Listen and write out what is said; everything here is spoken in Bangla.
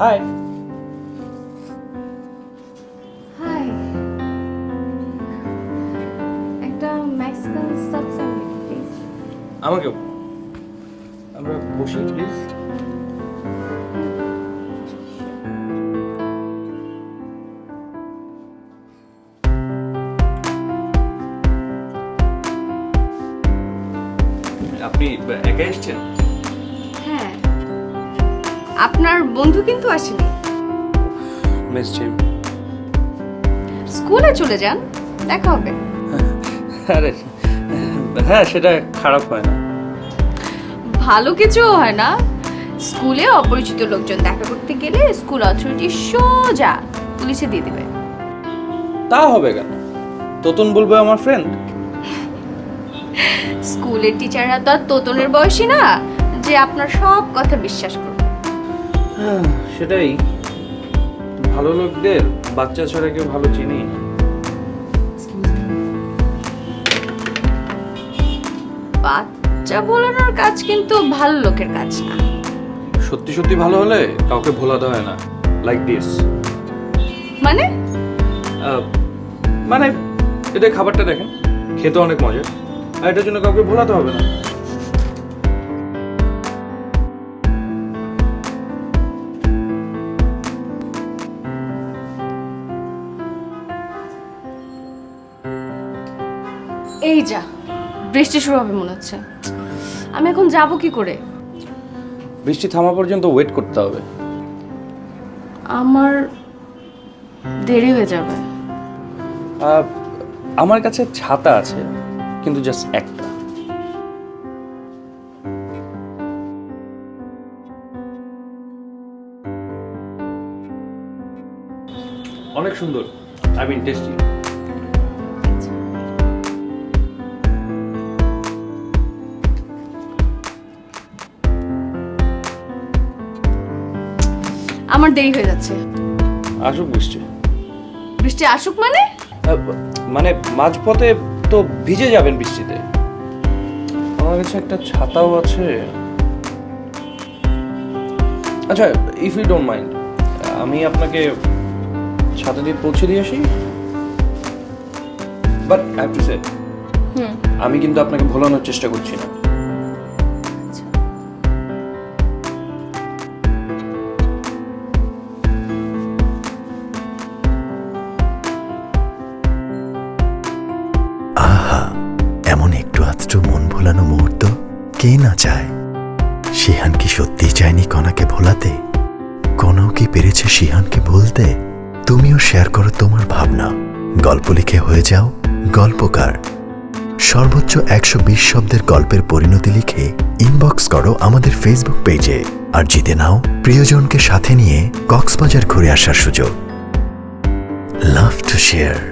হাই হাই একটা মেক্সিকান সাবসেট প্লিজ আমাকেও। আমরা বসি প্লিজ আপনি একা এসছেন? আপনার বন্ধু কিন্তু আসেনি। Miss Jim. স্কুলে চলে যান দেখা হবে। আরে হ্যাঁ সেটা খারাপ হয় না। ভালো কিছু হয় না। স্কুলে অপরিচিত লোকজন দেখা করতে গেলে স্কুল অথরিটি সোজা পুলিশে দিয়ে দেবে। তা হবে কেন? তোতন বলবে আমার ফ্রেন্ড স্কুলের টিচাররা তো আর তোতনের বয়সী না যে আপনার সব কথা বিশ্বাস হ্যাঁ সেটাই। ভালো লোকদের বাচ্চা ছাড়া কেউ ভালো চিনি। না। বাচ্চা বলানোর কাজ কিন্তু ভালো লোকের কাজ না। সত্যি সত্যি ভালো হলে কাউকে ভোলাতে হয় না। লাইক দিস মানে? মানে এদের খাবারটা দেখেন খেতে অনেক মজা। আর এটার জন্য কাউকে ভোলাতে হবে না। এই যা বৃষ্টি শুরু হবে মনে হচ্ছে। আমি এখন যাব কি করে? বৃষ্টি থামা পর্যন্ত ওয়েট করতে হবে। আমার দেরি হয়ে যাবে। আহ, আমার কাছে ছাতা আছে কিন্তু জাস্ট একটা। অনেক সুন্দর আই মিন টেস্টি আমার দেরি হয়ে যাচ্ছে। আসুক বৃষ্টি। বৃষ্টি আসুক মানে? মানে মাঝপথে তো ভিজে যাবেন বৃষ্টিতে। আমার কাছে একটা ছাতাও আছে। আচ্ছা ইফ ইউ ডোন্ট মাইন্ড আমি আপনাকে ছাতা দিয়ে পৌঁছে দিয়ে আসি? But I have to say আমি কিন্তু আপনাকে ভোলানোর চেষ্টা করছি না। একটু মন ভোলানো মুহূর্ত, কে না চায়? শিহান কি সত্যিই চায়নি কণাকে ভোলাতে? কণাও কি পেরেছে শিহানকে ভুলতে তুমিও শেয়ার করো তোমার ভাবনা। গল্প লিখে হয়ে যাও, গল্পকার। সর্বোচ্চ একশো বিশ শব্দের গল্পের পরিণতি লিখে ইনবক্স করো আমাদের ফেসবুক পেজে আর জিতে নাও প্রিয়জনকে সাথে নিয়ে কক্সবাজার ঘুরে আসার সুযোগ। Love to share